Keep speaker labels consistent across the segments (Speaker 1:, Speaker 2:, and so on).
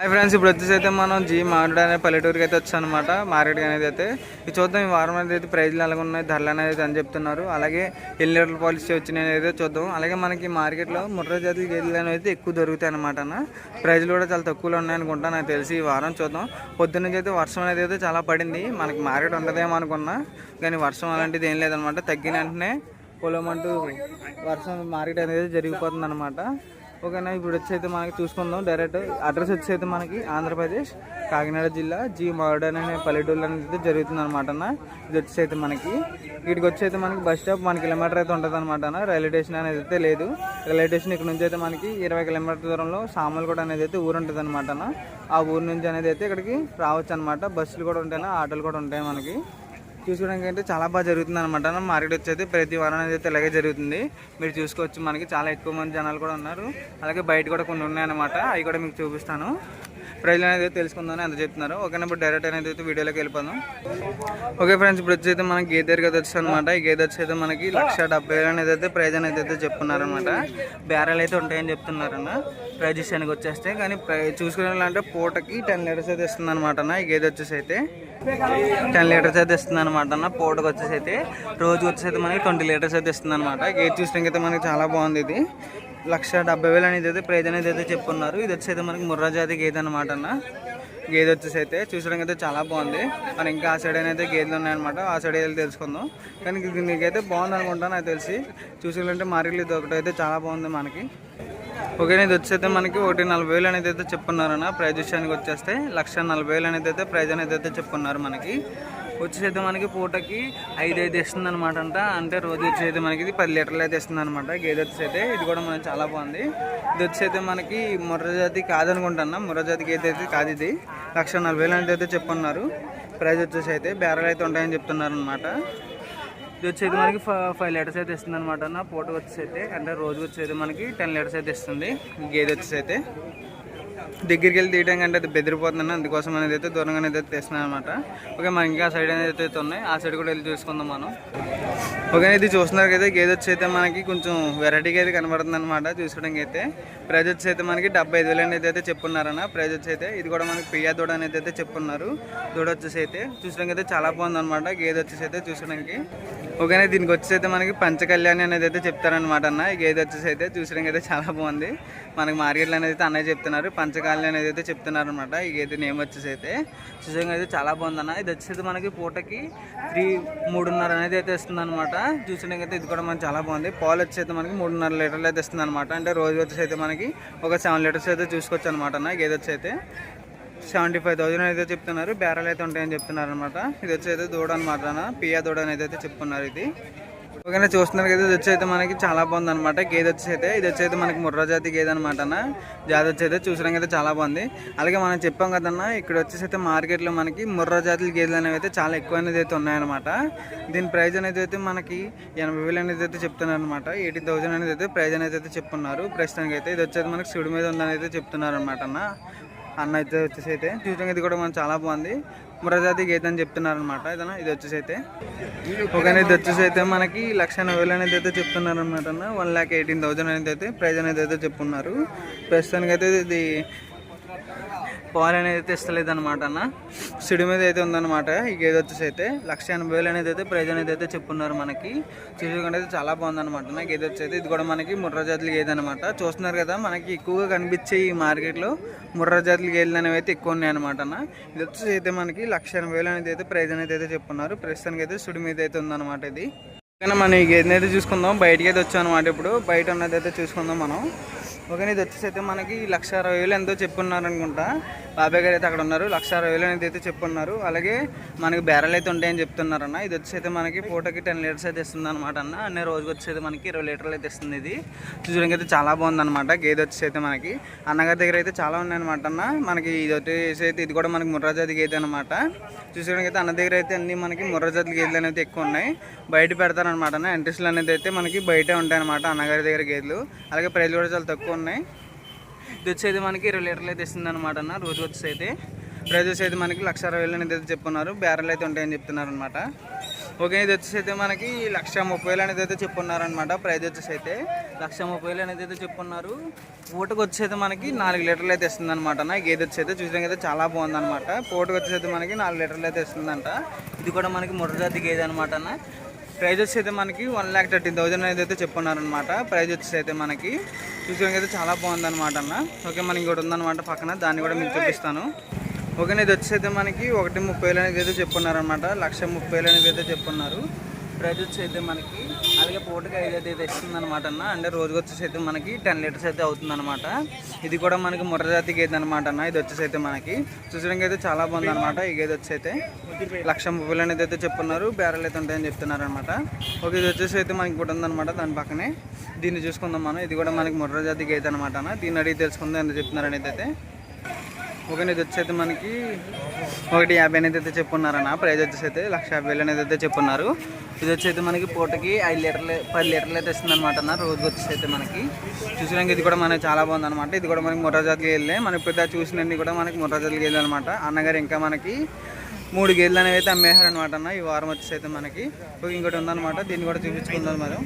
Speaker 1: Hi friends ఇప్పుడు వచ్చేసి అయితే మనం జీ మామిడి అనే పల్లెటూరుకి అయితే వచ్చాం అనమాట మార్కెట్ అనేది అయితే. ఇది చూద్దాం ఈ వారం అనేది అయితే ప్రైజ్లు ఎలాగ ఉన్నాయి ధరలు అనేది అని చెప్తున్నారు. అలాగే ఎన్ని లీటర్ల పాలసీ వచ్చినాయి అయితే చూద్దాం. అలాగే మనకి మార్కెట్లో ముర్రా జాతి గేదెలు అనేవి అయితే ఎక్కువ దొరుకుతాయి అనమాట ప్రైజ్లు కూడా చాలా తక్కువలో ఉన్నాయి అనుకుంటా నాకు తెలిసి ఈ వారం చూద్దాం. పొద్దున్న అయితే వర్షం అనేది అయితే చాలా పడింది. మనకి మార్కెట్ ఉండదేమో అనుకున్నా కానీ వర్షం అలాంటిది ఏం లేదనమాట తగ్గిన వెంటనే పొలం అంటూ వర్షం మార్కెట్ అనేది జరిగిపోతుంది అనమాట ఓకేనా ఇప్పుడు వచ్చి అయితే మనకి చూసుకుందాం. డైరెక్ట్ అడ్రస్ వచ్చి అయితే మనకి ఆంధ్రప్రదేశ్ కాకినాడ జిల్లా జీ మోడర్న్ అనే పల్లెటూరు అనేది అయితే జరుగుతుంది అనమాట అన్న. ఇది వచ్చి మనకి. వీటికి వచ్చైతే అయితే మనకి బస్ స్టాప్. వన్ కిలోమీటర్ అయితే ఉంటుంది అనమాట అన్న. రైల్వే స్టేషన్ అనేది అయితే లేదు. రైల్వే స్టేషన్ ఇక్కడ నుంచి అయితే మనకి ఇరవై కిలోమీటర్ దూరంలో సామలకోట అనేది అయితే ఊరు ఉంటుంది అనమాట అన్న. ఆ ఊరు నుంచి అనేది అయితే ఇక్కడికి రావచ్చు అనమాట బస్సులు కూడా ఉంటాయి ఆటోలు కూడా ఉంటాయి మనకి. చూసుకోవడానికి అయితే చాలా బాగా జరుగుతుంది అనమాట మార్కెట్ వచ్చి అయితే ప్రతి వారం అనేది అయితే ఇలాగే జరుగుతుంది. మీరు చూసుకోవచ్చు మనకి చాలా ఎక్కువ మంది జనాలు కూడా ఉన్నారు. అలాగే బయట కూడా కొన్ని ఉన్నాయన్నమాట. అవి కూడా మీకు చూపిస్తాను. ప్రైజ్లు అనేది తెలుసుకుందామని ఎంత చెప్తున్నారు. ఓకే ఇప్పుడు డైరెక్ట్ అనేది అయితే వీడియోలోకి వెళ్ళిపోదాం. ఓకే ఫ్రెండ్స్ ఇప్పుడు వచ్చి అయితే మనకి గేదె దగ్గర వచ్చి అనమాట ఈ గేదె వచ్చి అయితే మనకి లక్ష డెబ్బై వేలు అనేది అయితే ప్రైజ్ అనేది అయితే చెప్తున్నారనమాట బేరాలు అయితే ఉంటాయని చెప్తున్నారన్న. ప్రైజ్ విషయానికి వచ్చేస్తే కానీ ప్రై చూసుకునేలాంటే పూటకి టెన్ లీటర్స్ అయితే ఇస్తుంది అనమాట ఈ గేదె వచ్చేసి అయితే. టెన్ లీటర్స్ అయితే ఇస్తుంది అనమాట అన్న. పూటకు వచ్చేసి అయితే రోజు వచ్చేసి అయితే మనకి ట్వంటీ లీటర్స్ అయితే ఇస్తుంది అనమాట గేట్ చూసినాక అయితే మనకి చాలా బాగుంది ఇది. లక్ష డెబ్బై వేలు అనేది అయితే ప్రైజ్ అనేది అయితే చెప్పున్నారు. ఇది వచ్చేసి అయితే మనకి ముర్రా జాతి గేదె అనమాట అన్న. గేదె వచ్చేసి అయితే చూసడానికి అయితే చాలా బాగుంది. మనం ఇంకా ఆ సైడ్ అయితే గేదెలు ఉన్నాయన్నమాట. ఆ సైడ్ వెళ్ళి తెలుసుకుందాం. కానీ ఇది నీకైతే బాగుంది అనుకుంటాను నాకు తెలిసి. చూసాలంటే మార్కెట్ ఇది ఒకటి అయితే చాలా బాగుంది మనకి. ఓకే ఇది వచ్చేది మనకి ఒకటి నలభై వేలు అనేది అయితే చెప్పున్నారన్న. ప్రైజ్ విషయానికి వచ్చేస్తే లక్ష నలభై వేలు అనేది అయితే ప్రైజ్ అనేది అయితే చెప్పున్నారు మనకి. వచ్చేసైతే మనకి పూటకి ఐదు ఐదు ఇస్తుంది అనమాట అంట. అంటే రోజు వచ్చేది మనకి ఇది పది లీటర్లు అయితే ఇస్తుంది అనమాట గేదె వచ్చేసైతే ఇది కూడా మనకి చాలా బాగుంది. ఇది వచ్చేసైతే మనకి ముర్ర జాతి కాదనుకుంటున్నా. ముర్ర గేదె అయితే కాదు ఇది. లక్ష నలభై వేలు అనేది అయితే చెప్పున్నారు. ప్రైజ్ వచ్చేసి అయితే బేరాలు అయితే ఉంటాయని చెప్తున్నారు అనమాట ఇది వచ్చేది మనకి ఫైవ్ లీటర్స్ అయితే ఇస్తుంది అనమాట అన్న. పూట వచ్చేసి అయితే అంటే రోజు వచ్చేది మనకి టెన్ లీటర్స్ అయితే ఇస్తుంది. గేదె వచ్చేసి అయితే దగ్గరికి వెళ్ళి తీయడం కంటే అది బెదిరిపోతుందని అందుకోసం అనేది అయితే దూరంగా అయితే తెస్తున్నాను అనమాట ఓకే మనకి ఇంకా సైడ్ అనేది అయితే ఉన్నాయి. ఆ సైడ్ కూడా వెళ్ళి చూసుకుందాం మనం. ఓకే ఇది చూస్తున్నారు కదా గేదె వచ్చి అయితే మనకి కొంచెం వెరైటీగా అయితే కనబడుతుంది అనమాట చూసుకోవడానికి అయితే. ప్రైజ్ వచ్చి అయితే మనకి డెబ్బై ఐదు వేలు అనేది అయితే చెప్పున్నారన్న ప్రైజ్ వచ్చి అయితే ఇది కూడా మనకి పియా దూడ అనేది అయితే చెప్పున్నారు. దూడ వచ్చేసి అయితే చూసడానికి అయితే చాలా బాగుంది అనమాట గేదె వచ్చేసి అయితే చూసడానికి ఓకేనా దీనికి వచ్చేసైతే అయితే మనకి పంచకళ్యాణి అనేది అయితే చెప్తారనమాట అన్న. ఈ గేదె వచ్చేసి అయితే చూసడానికి అయితే చాలా బాగుంది. మనకి మార్కెట్లో అనేది అయితే అన్నయ్య చెప్తున్నారు. పంచకళ్యాణి అనేది అయితే చెప్తున్నారు అనమాట ఈ గేదె నేమ్ వచ్చేసి అయితే చూసడానికి అయితే చాలా బాగుంది అన్న. ఇది వచ్చేసి మనకి పూటకి త్రీ మూడున్నర అనేది అయితే ఇస్తుంది అనమాట చూసడానికి అయితే ఇది కూడా మనకి చాలా బాగుంది. పాలు వచ్చేసి అయితే మనకి మూడున్నర లీటర్లు అయితే ఇస్తుంది అనమాట అంటే రోజు వచ్చేసి అయితే మనకి ఒక సెవెన్ లీటర్స్ అయితే చూసుకోవచ్చు అనమాట అన్న. ఈ గేదె వచ్చి అయితే సెవెంటీ ఫైవ్ థౌసండ్ అయితే చెప్తున్నారు. బేరాలు అయితే ఉంటాయని చెప్తున్నారు అనమాట ఇది వచ్చి అయితే దూడ అనమాట పియా దూడ అనేది అయితే చెప్తున్నారు ఇది. ఓకేనా చూస్తున్నారు కదా ఇది వచ్చి అయితే మనకి చాలా బాగుంది అనమాట గేదె వచ్చి అయితే ఇది వచ్చి అయితే మనకి ముర్రా జాతి గేదె అనమాట జాతి వచ్చి అయితే చూసడానికి అయితే చాలా బాగుంది. అలాగే మనం చెప్పాం కదన్న ఇక్కడ వచ్చేసి అయితే మార్కెట్లో మనకి ముర్రా జాతుల గేదెలు అనేవి అయితే చాలా ఎక్కువ అనేది అయితే ఉన్నాయన్నమాట. దీని ప్రైజ్ అనేది అయితే మనకి ఎనభై వేలు అనేది అయితే చెప్తున్నారు అనమాట ఎయిటీ థౌసండ్ అనేది అయితే ప్రైజ్ అనేది అయితే చెప్తున్నారు. ప్రస్తుతానికి అయితే ఇది వచ్చేది మనకి సుడి మీద ఉందని అయితే చెప్తున్నారు అనమాట అన్న. అన్న అయితే వచ్చేసి అయితే చూడడానికి ఇది కూడా మనం చాలా బాగుంది. మురజాతి గీత అని చెప్తున్నారు అనమాట ఇది వచ్చేసి అయితే ఓకేనా ఇది వచ్చేసి అయితే మనకి లక్ష వేలు అనేది అయితే చెప్తున్నారు అనమాట అన్న. వన్ ల్యాక్ ఎయిటీన్ థౌసండ్ అనేది అయితే ప్రైజ్ అనేది అయితే చెప్పున్నారు. ప్రస్తుతానికి అయితే ఇది పాలు అనేది అయితే ఇస్తలేదు అనమాట అన్న. సిడి మీద అయితే ఉందన్నమాట. ఈ గేదె వచ్చేసి అయితే లక్ష ఎనభై వేలు అనేది అయితే ప్రైజ్ అనేది అయితే చెప్పున్నారు మనకి. చూసుకుంటే అయితే చాలా బాగుందన్నమాట అన్న. గేదె వచ్చి అయితే ఇది కూడా మనకి ముర్రా జాతులు గేదె అనమాట చూస్తున్నారు కదా మనకి ఎక్కువగా కనిపించే ఈ మార్కెట్లో ముర్రా జాతులు గేదెలు అనేవి అయితే ఎక్కువ ఉన్నాయన్నమాట అన్న. ఇది వచ్చేసి అయితే మనకి లక్ష ఎనభై వేలు అనేది అయితే ప్రైజ్ అనేది అయితే చెప్పున్నారు. ప్రస్తుతానికి అయితే సుడి మీద అయితే ఉందన్నమాట ఇది. కానీ మనం ఈ గేదెని అయితే చూసుకుందాం బయటకి అయితే వచ్చాం అనమాట ఇప్పుడు. బయట ఉన్నది అయితే చూసుకుందాం మనం. ఓకే ఇది వచ్చేసి అయితే మనకి లక్ష అరవై వేలు ఎంతో చెప్పున్నారు అనుకుంటా బాబాయ్ గారు అయితే అక్కడ ఉన్నారు. లక్ష అరవై వేలు అనేది అయితే చెప్పున్నారు. అలాగే మనకి బేరాలు అయితే ఉంటాయని చెప్తున్నారు అన్న ఇది వచ్చి అయితే మనకి పూటకి టెన్ లీటర్స్ అయితే ఇస్తుంది అనమాట అన్న. అన్ని రోజుకి వచ్చేది మనకి ఇరవై లీటర్లు అయితే ఇస్తుంది ఇది. చూడడానికి అయితే చాలా బాగుంది అనమాట గేదె వచ్చేసి అయితే మనకి. అన్నగారి దగ్గర అయితే చాలా ఉన్నాయి అనమాట అన్న. మనకి ఇది వచ్చేసి అయితే ఇది కూడా మనకి ముర్రాజాతి గేదె అనమాట చూసుకోవడానికి అయితే అన్న దగ్గర అయితే అన్ని మనకి ముర్రాజాతి గేదెలు అనేది ఎక్కువ ఉన్నాయి. బయట పెడతారనమాట అన్న. ఎంట్రీస్లు అనేది అయితే మనకి బయటే ఉంటాయన్నమాట అన్నగారి దగ్గర గేదెలు. అలాగే ప్రైజ్ కూడా చాలా తక్కువ ఉన్నాయి. ఇది వచ్చేది మనకి ఇరవై లీటర్లు అయితే ఇస్తుంది అనమాట అన్న. రోజు వచ్చేసి అయితే ప్రైజెస్ అయితే మనకి లక్ష అరవై వేలు అనేది అయితే చెప్పున్నారు. బ్యారెల్ అయితే ఉంటాయని చెప్తున్నారు అనమాట ఓకే ఇది వచ్చేసి అయితే మనకి లక్ష ముప్పై వేలు అనేది అయితే చెప్పున్నారనమాట ప్రైజ్ వచ్చేసి అయితే లక్ష ముప్పై వేలు అనేది అయితే చెప్పున్నారు. పూటకు వచ్చేది మనకి నాలుగు లీటర్లు అయితే ఇస్తుంది అనమాట అన్న. గేదె వచ్చి అయితే చూసడానికి అయితే చాలా బాగుంది అనమాట పూటకు వచ్చేది మనకి నాలుగు లీటర్లు అయితే ఇస్తుందంట. ఇది కూడా మనకి ముర్రజాతి గేదె అనమాట అన్న. ప్రైజ్ వచ్చి అయితే మనకి వన్ ల్యాక్ థర్టీన్ థౌసండ్ అనేది అయితే చెప్పున్నారనమాట ప్రైజ్ వచ్చేసి అయితే మనకి చూసడానికి అయితే చాలా బాగుంది అనమాట అన్న. ఓకే మన ఇంకోటి ఉందన్నమాట పక్కన. దాన్ని కూడా మీకు చూపిస్తాను. ఓకే ఇది వచ్చేది అయితే మనకి ఒకటి ముప్పై వేలు అనేది అయితే చెప్పున్నారనమాట లక్ష ముప్పై వేలు అనేది అయితే చెప్పున్నారు. ప్రైజ్ వచ్చి అయితే మనకి అలాగే పూటకి ఐదు అయితే ఇస్తుంది అనమాట అన్న. అంటే రోజుకి వచ్చేసి అయితే మనకి టెన్ లీటర్స్ అయితే అవుతుంది అనమాట ఇది కూడా మనకి ముర్రజాతి గేదె అనమాట అన్న. ఇది వచ్చేసి అయితే మనకి చూసడానికి అయితే చాలా బాగుంది అనమాట ఈ గేదె వచ్చి అయితే లక్ష ముప్పై అనేది అయితే చెప్పున్నారు. బేరాలు అయితే ఉంటాయని చెప్తున్నారు అనమాట ఓకే ఇది వచ్చేసి అయితే మనకి కూడా ఉందన్నమాట దాని పక్కనే. దీన్ని చూసుకుందాం మనం ఇది కూడా మనకి ముర్రజాతి గేదె అనమాట అన్న. దీన్ని అడిగి తెలుసుకుందాం ఎంత చెప్తున్నారు అనేది అయితే. ఓకే ఇది వచ్చేసి మనకి ఒకటి యాభై అనేది అయితే చెప్పున్నారన్న. ప్రైజ్ వచ్చేసి అయితే లక్ష యాభై వేలు అనేది అయితే చెప్పున్నారు. ఇది వచ్చి అయితే మనకి పూటకి ఐదు లీటర్లు పది లీటర్లు అయితే ఇస్తుందన్నమాట అన్న రోజుకి వచ్చేసి అయితే మనకి. చూసినాక ఇది కూడా మనకి చాలా బాగుంది అనమాట ఇది కూడా మనకి ముర్రాజాతికి వెళ్ళే. మనం ఇప్పుడు చూసినన్ని కూడా మనకి ముర్రాజాతికి వెళ్ళి అనమాట అన్నగారు ఇంకా మనకి మూడు గేదెలు అనేవి అయితే అమ్మేశారు అనమాట అన్న. ఈ వారం వచ్చేసి అయితే మనకి. ఇంకోటి ఉందన్నమాట. దీన్ని కూడా చూపించుకుందాం మనం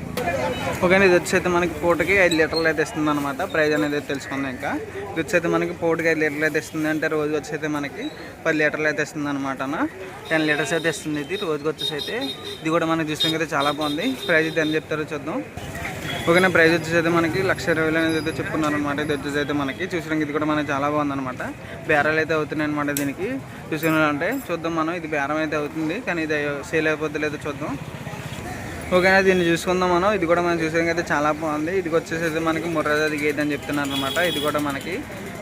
Speaker 1: ఓకే ఇది వచ్చేసి అయితే మనకి పూటకి ఐదు లీటర్లు అయితే ఇస్తుంది అనమాట ప్రైజ్ అనేది తెలుసుకుందాం ఇంకా. ఇది వచ్చి అయితే మనకి పూటకి ఐదు లీటర్లు అయితే ఇస్తుంది అంటే రోజు వచ్చి అయితే మనకి పది లీటర్లు అయితే ఇస్తుంది అనమాట అన్న. టెన్ లీటర్స్ అయితే ఇస్తుంది ఇది. రోజుకి వచ్చేసి అయితే. ఇది కూడా మనకి చూసాం అయితే చాలా బాగుంది. ప్రైజ్ ఇది ఎంత చెప్తారో చూద్దాం. ఓకేనా ప్రైస్ వచ్చేసి అయితే మనకి లక్ష ఇరవై అనేది అయితే చెప్పుకున్నారు అనమాట ఇది వచ్చేసి అయితే మనకి చూసడానికి ఇది కూడా మనకి చాలా బాగుందనమాట బేరాలు అయితే అవుతున్నాయి అనమాట దీనికి. చూసుకున్నారంటే చూద్దాం మనం ఇది బేరం అయితే అవుతుంది కానీ ఇది సేల్ అయిపోద్ది లేదో చూద్దాం. ఓకేనా దీన్ని చూసుకుందాం మనం. ఇది కూడా మనం చూసేందుకు అయితే చాలా బాగుంది. ఇది వచ్చేసి అయితే మనకి ముర్రాజాది గేట్ అని చెప్తున్నారు అనమాట ఇది కూడా మనకి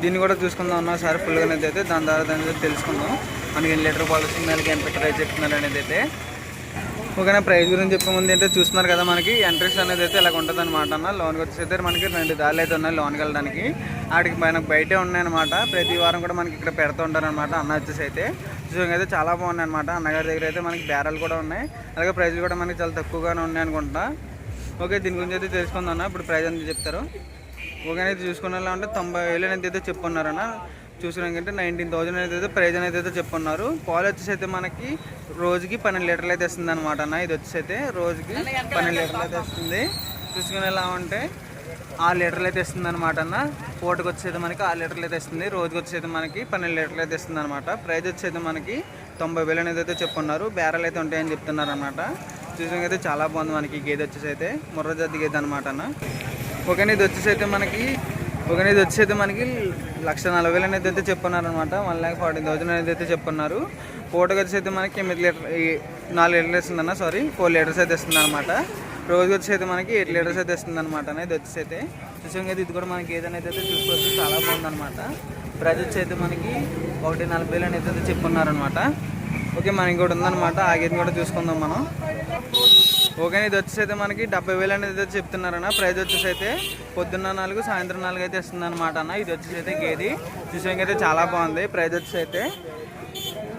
Speaker 1: దీన్ని కూడా చూసుకుందాం అన్న సార్ ఫుల్గా అనేది అయితే దాని ద్వారా దాని తెలుసుకుందాం. మనకి ఎన్ని లీటర్ పాలసీ దానికి ఎంత ప్రైస్ చెప్తున్నారు అనేది అయితే. ఓకేనా ప్రైస్ గురించి చెప్పే ముందు ఏంటంటే చూస్తున్నారు కదా మనకి ఎంట్రెన్స్ అనేది అయితే ఇలా ఉంటుంది అనమాట అన్న లోన్కి వచ్చేసి అయితే మనకి రెండు దారులు అయితే ఉన్నాయి లోన్కి వెళ్ళడానికి. ఆడికి మనకు బయటే ఉన్నాయన్నమాట. ప్రతి వారం కూడా మనకి ఇక్కడ పెడుతూ ఉంటారనమాట అన్న వచ్చేసి అయితే. చూసాం అయితే చాలా బాగున్నాయి అనమాట అన్నగారి దగ్గర అయితే మనకి బేరాలు కూడా ఉన్నాయి. అలాగే ప్రైస్లు కూడా మనకి చాలా తక్కువగానే ఉన్నాయి అనుకుంటా. ఓకే దీని గురించి అయితే తెలుసుకుందాం అన్న. ఇప్పుడు ప్రైజ్ ఎంత చెప్తారు? ఓకే అయితే చూసుకునేలా ఉంటే తొంభై వేలు అనేది అయితే చెప్పున్నారన్న. చూసినాకంటే నైన్టీన్ థౌజండ్ అనేది అయితే ప్రైజ్ అనేది అయితే చెప్పున్నారు. పాలు వచ్చేసి అయితే మనకి రోజుకి పన్నెండు లీటర్లు అయితే ఇస్తుంది అనమాట అన్న. ఇది వచ్చేసి అయితే రోజుకి పన్నెండు లీటర్లు అయితే వస్తుంది? చూసుకునేలా ఉంటే ఆరు లీటర్లు అయితే ఇస్తుంది అనమాట అన్న. పూటకి వచ్చేది మనకి ఆరు లీటర్లు అయితే ఇస్తుంది రోజుకి వచ్చేది మనకి పన్నెండు లీటర్లు అయితే ఇస్తుంది అనమాట ప్రైజ్ వచ్చేది మనకి తొంభై వేలు అనేది అయితే చెప్పున్నారు. బేరాలు అయితే ఉంటాయని చెప్తున్నారు అనమాట చూసినాకైతే చాలా బాగుంది మనకి గేదె వచ్చేసి అయితే. ముర్రజాతి గేదె అనమాట అన్న. ఓకేనా ఇది వచ్చేసి అయితే మనకి ఓకే ఇది వచ్చేసి అయితే మనకి లక్ష నలభై వేలు అనేది అయితే చెప్పున్నారు అనమాట వన్ ల్యాక్ ఫార్టీ థౌసండ్ అనేది అయితే చెప్పన్నారు. పూటకి వచ్చేసి అయితే మనకి ఎనిమిది లీటర్ నాలుగు లీటర్లు ఇస్తుందన్న సారీ ఫోర్ లీటర్స్ అయితే ఇస్తుంది అనమాట రోజుకి వచ్చేసి అయితే మనకి ఎయిట్ లీటర్స్ అయితే ఇస్తుంది అనమాట ఇది వచ్చేసి అయితే చూసాం ఇది కూడా మనకి ఏదైనా అయితే చూసుకోవచ్చు చాలా బాగుందనమాట ప్రైజ్ వచ్చి అయితే మనకి ఒకటి నలభై వేలు అనేది అయితే చెప్పున్నారనమాట ఓకే మనకి కూడా ఉందన్నమాట. ఆ కూడా చూసుకుందాం మనం. ఓకే ఇది వచ్చేసి అయితే మనకి డెబ్బై వేలు అనేది అయితే చెప్తున్నారన్న. ప్రైస్ వచ్చేసి అయితే పొద్దున్న నాలుగు సాయంత్రం నాలుగు అయితే ఇస్తుంది అనమాట అన్న. ఇది వచ్చేసి అయితే గేది. చూసేకి అయితే చాలా బాగుంది. ప్రైస్ వచ్చేసి అయితే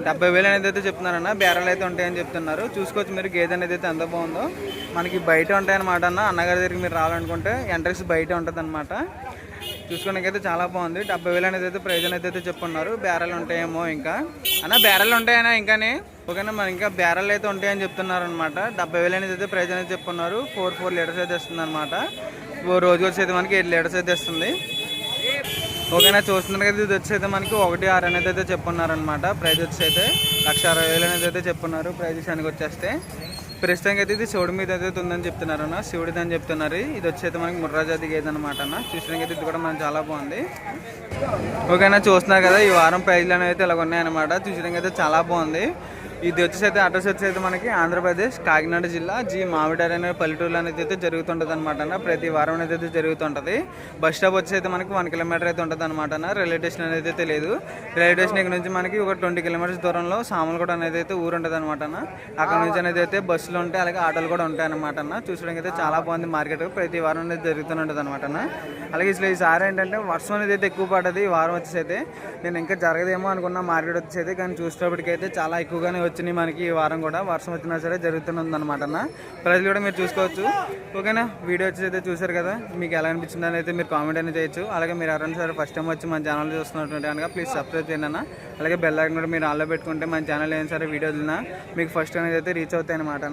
Speaker 1: డెబ్బై వేలు అనేది అయితే చెప్తున్నారన్న. బేరాలు అయితే ఉంటాయని చెప్తున్నారు. చూసుకోవచ్చు మీరు గేదె అనేది అయితే ఎంత బాగుందో. మనకి బయట ఉంటాయన్నమాట అన్న. అన్నగారి దగ్గరికి మీరు రావాలనుకుంటే ఎంట్రెన్స్ బయట ఉంటుంది అనమాట చూసుకోవడానికి చాలా బాగుంది. డెబ్బై వేలు అనేది అయితే ప్రైజ్ అనేది అయితే చెప్పున్నారు. బేరాలు ఉంటాయేమో ఇంకా. అన్న బేరాలు ఉంటాయనా ఇంకానే. ఓకేనా మరి ఇంకా బేరాలు అయితే ఉంటాయని చెప్తున్నారు అనమాట డెబ్బై వేలు అనేది అయితే ప్రైజ్ అనేది చెప్పున్నారు. ఫోర్ ఫోర్ లీటర్స్ అయితే ఇస్తుంది అనమాట రోజు వచ్చేది మనకి ఎయిట్ లీటర్స్ అయితే ఇస్తుంది ఓకేనా చూస్తున్నారు కదా ఇది వచ్చి అయితే మనకి ఒకటి ఆరు అనేది అయితే చెప్పున్నారనమాట ప్రైజ్ వచ్చి అయితే లక్ష అరవై వేలు అనేది అయితే చెప్పున్నారు. ప్రైజ్ విషయానికి వచ్చేస్తే. ప్రస్తుతానికి అయితే ఇది శివుడి మీద అయితే ఉందని చెప్తున్నారు అన్న. శివుడిది అని చెప్తున్నారు. ఇది వచ్చేది మనకి ముర్రాజాతి గేదె అనమాట అన్న. చూసినాక అయితే ఇది కూడా మనకి చాలా బాగుంది. ఓకేనా చూస్తున్నారు కదా ఈ వారం ప్రైజ్లు అనేవి అయితే ఇలా ఉన్నాయన్నమాట. చూసినాక అయితే చాలా బాగుంది. ఇది వచ్చేసి అయితే అడ్రస్ వచ్చి అయితే మనకి ఆంధ్రప్రదేశ్ కాకినాడ జిల్లా జి మామిడారి అనే పల్లెటూరు అనేది అయితే జరుగుతుంటుంది అనమాట ప్రతి వారం అనేది అయితే జరుగుతుంటుంది. బస్ స్టాప్ వచ్చి అయితే మనకి వన్ కిలోమీటర్ అయితే ఉంటుంది అనమాట రైల్వే స్టేషన్ అనేది అయితే తెలియదు రైల్వే స్టేషన్ ఇక్కడ నుంచి మనకి ఒక ట్వంటీ కిలోమీటర్స్ దూరంలో సామలకోట అనేది అయితే ఊరు ఉంటుంది అనమాట అక్కడ నుంచి అనేది అయితే బస్సులు ఉంటాయి అలాగే ఆటోలు కూడా ఉంటాయి అనమాట అన్న. చూసడానికి అయితే చాలా బాగుంది మార్కెట్. ప్రతి వారం అనేది జరుగుతూనే ఉంటుంది అనమాట అలాగే అసలు ఈసారి ఏంటంటే వర్షం అనేది అయితే ఎక్కువ పడ్డది ఈ వారం వచ్చేసి అయితే. నేను ఇంకా జరగదేమో అనుకున్న మార్కెట్ వచ్చేసి కానీ చూసేటప్పటికైతే చాలా ఎక్కువగానే వచ్చినాయి మనకి ఈ వారం కూడా. వర్షం వచ్చినా సరే జరుగుతుంది అనమాట అన్న. ప్రైజ్లు కూడా మీరు చూసుకోవచ్చు. ఓకేనా? వీడియో వచ్చి అయితే చూసారు కదా. మీకు ఎలా అనిపించింది అని అయితే మీరు కామెంట్ అనేది చేయొచ్చు. అలాగే మీరు ఎవరైనా సరే ఫస్ట్ టైం వచ్చి మన ఛానల్ చూస్తున్నటువంటి కనుక ప్లీజ్ సబ్స్క్రైబ్ చేయండి అన్న. అలాగే బెల్ ఐకన్ కూడా మీరు ఆన్లో పెట్టుకుంటే మన ఛానల్ ఏం సరే వీడియో మీకు ఫస్ట్ అనేది అయితే రీచ్ అవుతాయి అనమాట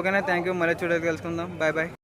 Speaker 1: ఓకేనా? థ్యాంక్ యూ మళ్ళీ చూడేది కలుసుకుందాం. Bye bye